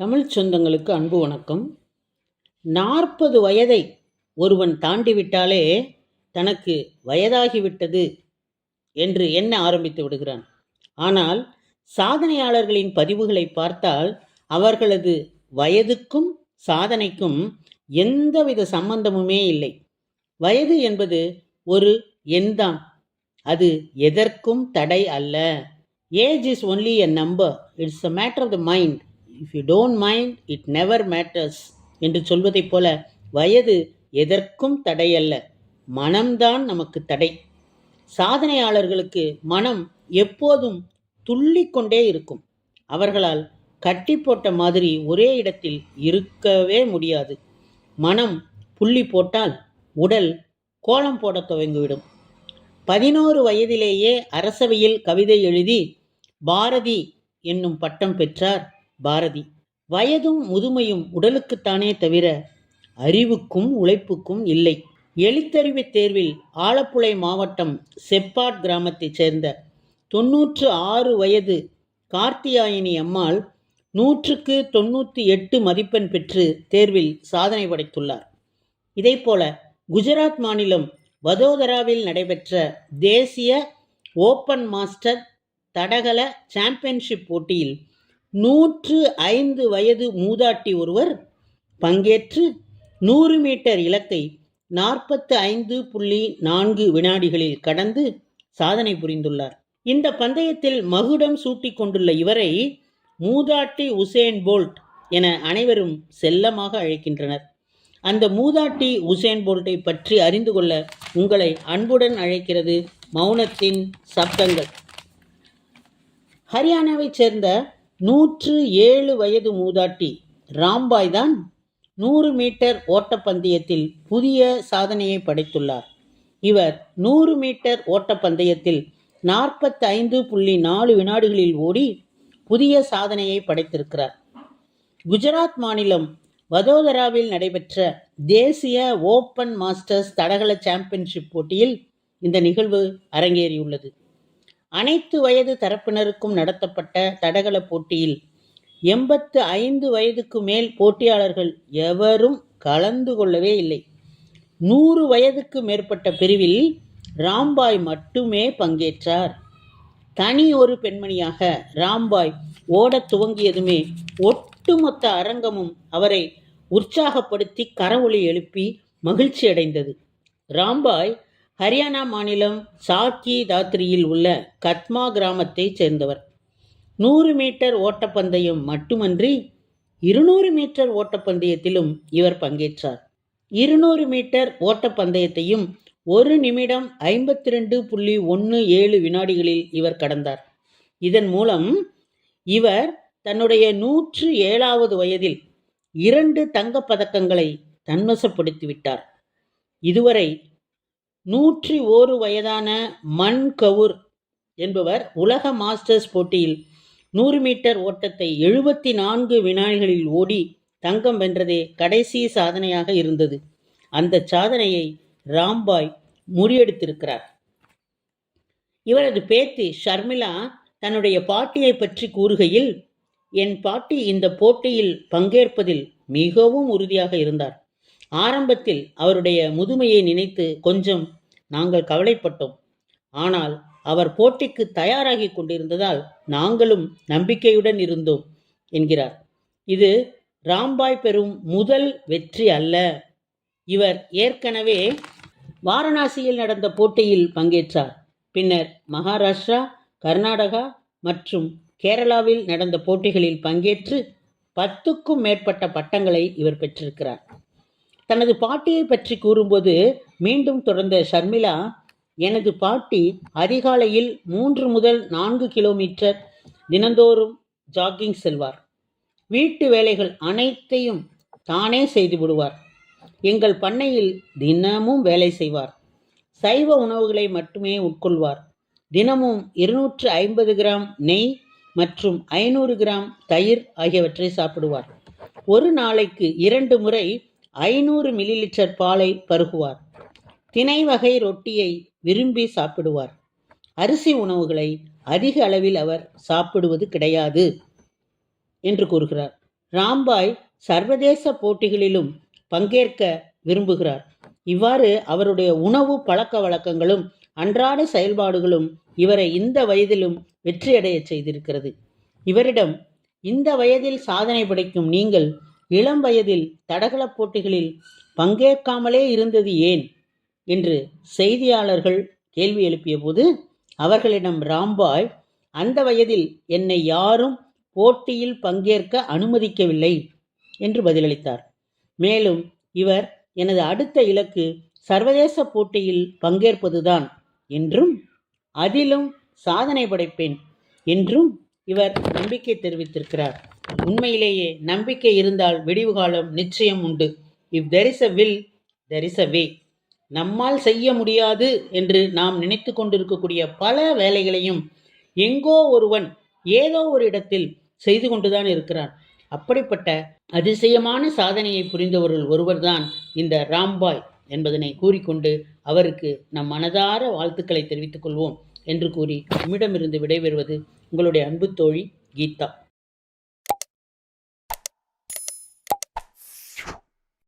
தமிழ் சொந்தங்களுக்கு அன்பு வணக்கம். நாற்பது வயதை ஒருவன் தாண்டிவிட்டாலே தனக்கு வயதாகிவிட்டது என்று எண்ண ஆரம்பித்து விடுகிறான்? ஆனால் சாதனையாளர்களின் பதிவுகளை பார்த்தால் அவர்களது வயதுக்கும் சாதனைக்கும் எந்தவித சம்பந்தமுமே இல்லை. வயது என்பது ஒரு எண்தான். அது எதற்கும் தடை அல்ல. Age is only a number it's a matter of the mind if you don't mind it never matters என்று சொல்வதைப் போல வயது எதற்கும் தடையல்ல மனம்தான் நமக்கு தடை. சாதனையாளர்களுக்கு மனம் எப்போதும் துள்ளிக்கொண்டே இருக்கும். அவர்களால் கட்டி போட்ட மாதிரி ஒரே இடத்தில் இருக்கவே முடியாது. மனம் புள்ளி போட்டால் உடல் கோலம் போட துவங்கிவிடும். பதினோரு வயதிலேயே அரசவையில் கவிதை எழுதி பாரதி என்னும் பட்டம் பெற்றார். பாரதி. வயதும் முதுமையும் உடலுக்குத்தானே தவிர அறிவுக்கும் உழைப்புக்கும் இல்லை. எழுத்தறிவு தேர்வில் ஆலப்புழை மாவட்டம் செப்பாட் கிராமத்தைச் சேர்ந்த தொன்னூற்று ஆறு வயது கார்த்தியாயினி அம்மாள் நூற்றுக்கு தொண்ணூற்றி எட்டு மதிப்பெண் பெற்று தேர்வில் சாதனை படைத்துள்ளார். இதேபோல குஜராத் மாநிலம் வதோதராவில் நடைபெற்ற தேசிய ஓப்பன் மாஸ்டர் தடகள சாம்பியன்ஷிப் போட்டியில் நூற்று ஐந்து வயது மூதாட்டி ஒருவர் பங்கேற்று நூறு மீட்டர் இலக்கை நாற்பத்து ஐந்து புள்ளி நான்கு வினாடிகளில் கடந்து சாதனை புரிந்துள்ளார். இந்த பந்தயத்தில் மகுடம் சூட்டிக் கொண்டுள்ள இவரை மூதாட்டி உசேன் போல்ட் என அனைவரும் செல்லமாக அழைக்கின்றனர். அந்த மூதாட்டி உசேன் போல்ட்டை பற்றி அறிந்து கொள்ள உங்களை அன்புடன் அழைக்கிறது மௌனத்தின் சப்தங்கள். ஹரியானாவைச் சேர்ந்த நூற்று ஏழு வயது மூதாட்டி ராம்பாய் தான் நூறு மீட்டர் ஓட்டப்பந்தயத்தில் புதிய சாதனையை படைத்துள்ளார். இவர் நூறு மீட்டர் ஓட்டப்பந்தயத்தில் நாற்பத்தி ஐந்து புள்ளி நாலு வினாடிகளில் ஓடி புதிய சாதனையை படைத்திருக்கிறார். குஜராத் மாநிலம் வதோதராவில் நடைபெற்ற தேசிய ஓப்பன் மாஸ்டர்ஸ் தடகள சாம்பியன்ஷிப் போட்டியில் இந்த நிகழ்வு அரங்கேறியுள்ளது. அனைத்து வயது தரப்பினருக்கும் நடத்தப்பட்ட தடகள போட்டியில் எண்பத்து ஐந்து வயதுக்கு மேல் போட்டியாளர்கள் எவரும் கலந்து கொள்ளவே இல்லை. நூறு வயதுக்கு மேற்பட்ட பிரிவில் ராம்பாய் மட்டுமே பங்கேற்றார். தனி ஒரு பெண்மணியாக ராம்பாய் ஓடத் துவங்கியதுமே ஒட்டுமொத்த அரங்கமும் அவரை உற்சாகப்படுத்தி கரவொலி எழுப்பி மகிழ்ச்சி அடைந்தது ராம்பாய் ஹரியானா மாநிலம் சாக்கி தாத்ரியில் உள்ள கத்மா கிராமத்தைச் சேர்ந்தவர். நூறு மீட்டர் ஓட்டப்பந்தயம் மட்டுமன்றி இருநூறு மீட்டர் ஓட்டப்பந்தயத்திலும் இவர் பங்கேற்றார். இருநூறு மீட்டர் ஓட்டப்பந்தயத்தையும் ஒரு நிமிடம் ஐம்பத்தி ரெண்டு புள்ளி ஒன்று ஏழு வினாடிகளில் இவர் கடந்தார். இதன் மூலம் இவர் தன்னுடைய நூற்று ஏழாவது வயதில் இரண்டு தங்கப் பதக்கங்களை தன்வசப்படுத்திவிட்டார். இதுவரை நூற்றி ஓரு வயதான மண் கவுர் என்பவர் உலக மாஸ்டர்ஸ் போட்டியில் நூறு மீட்டர் ஓட்டத்தை எழுபத்தி நான்கு வினாடிகளில் ஓடி தங்கம் வென்றதே கடைசி சாதனையாக இருந்தது. அந்த சாதனையை ராம்பாய் முறியடித்திருக்கிறார். இவரது பேத்தி ஷர்மிளா தன்னுடைய பாட்டியை பற்றி கூறுகையில் என் பாட்டி இந்த போட்டியில் பங்கேற்பதில் மிகவும் உறுதியாக இருந்தார். ஆரம்பத்தில் அவருடைய முதுமையை நினைத்து கொஞ்சம் நாங்கள் கவலைப்பட்டோம். ஆனால் அவர் போட்டிக்கு தயாராகி கொண்டிருந்ததால் நாங்களும் நம்பிக்கையுடன் இருந்தோம் என்கிறார். இது ராம்பாய் பெறும் முதல் வெற்றி அல்ல. இவர் ஏற்கனவே வாரணாசியில் நடந்த போட்டியில் பங்கேற்றார். பின்னர் மகாராஷ்டிரா கர்நாடகா மற்றும் கேரளாவில் நடந்த போட்டிகளில் பங்கேற்று பத்துக்கும் மேற்பட்ட பட்டங்களை இவர் பெற்றிருக்கிறார். தனது பாட்டியை பற்றி கூறும்போது மீண்டும் தொடர்ந்த ஷர்மிளா எனது பாட்டி அதிகாலையில் மூன்று முதல் நான்கு கிலோமீட்டர் தினந்தோறும் ஜாகிங் செல்வார். வீட்டு வேலைகள் அனைத்தையும் தானே செய்து விடுவார். எங்கள் பண்ணையில் தினமும் வேலை செய்வார். சைவ உணவுகளை மட்டுமே உட்கொள்வார். தினமும் இருநூற்று ஐம்பது கிராம் நெய் மற்றும் ஐநூறு கிராம் தயிர் ஆகியவற்றை சாப்பிடுவார். ஒரு நாளைக்கு இரண்டு முறை ஐநூறு மில்லி லிட்டர் பாலை பருகுவார். தினை வகை ரொட்டியை விரும்பி சாப்பிடுவார். அரிசி உணவுகளை அதிக அளவில் அவர் சாப்பிடுவது கிடையாது என்று கூறுகிறார். ராம்பாய் சர்வதேச போட்டிகளிலும் பங்கேற்க விரும்புகிறார். இவ்வாறு அவருடைய உணவு பழக்க வழக்கங்களும் அன்றாட செயல்பாடுகளும் இவரை இந்த வயதிலும் வெற்றியடைய செய்திருக்கிறது. இவரிடம் இந்த வயதில் சாதனை படைக்கும் நீங்கள் இளம் வயதில் தடகள போட்டிகளில் பங்கேற்காமலே இருந்தது ஏன்? என்று செய்தியாளர்கள் கேள்வி எழுப்பிய போது அவர்களிடம் ராம்பாய் அந்த வயதில் என்னை யாரும் போட்டியில் பங்கேற்க அனுமதிக்கவில்லை என்று பதிலளித்தார். மேலும் இவர் எனது அடுத்த இலக்கு சர்வதேச போட்டியில் பங்கேற்பதுதான் என்றும் அதிலும் சாதனை படைப்பேன் என்றும் இவர் நம்பிக்கை தெரிவித்திருக்கிறார். உண்மையிலேயே நம்பிக்கை இருந்தால் விடிவு காலம் நிச்சயம் உண்டு. If there is a will there is a way நம்மால் செய்ய முடியாது என்று நாம் நினைத்து கொண்டிருக்கக்கூடிய பல வேலைகளையும் எங்கோ ஒருவன் ஏதோ ஒரு இடத்தில் செய்து கொண்டுதான் இருக்கிறான். அப்படிப்பட்ட அதிசயமான சாதனையை புரிந்தவர்கள் ஒருவர்தான் இந்த ராம்பாய் என்பதனை கூறிக்கொண்டு அவருக்கு நம் மனதார வாழ்த்துக்களை தெரிவித்துக் கொள்வோம் என்று கூறி நம்மிடமிருந்து விடைபெறுவது உங்களுடைய அன்பு தோழி கீதா.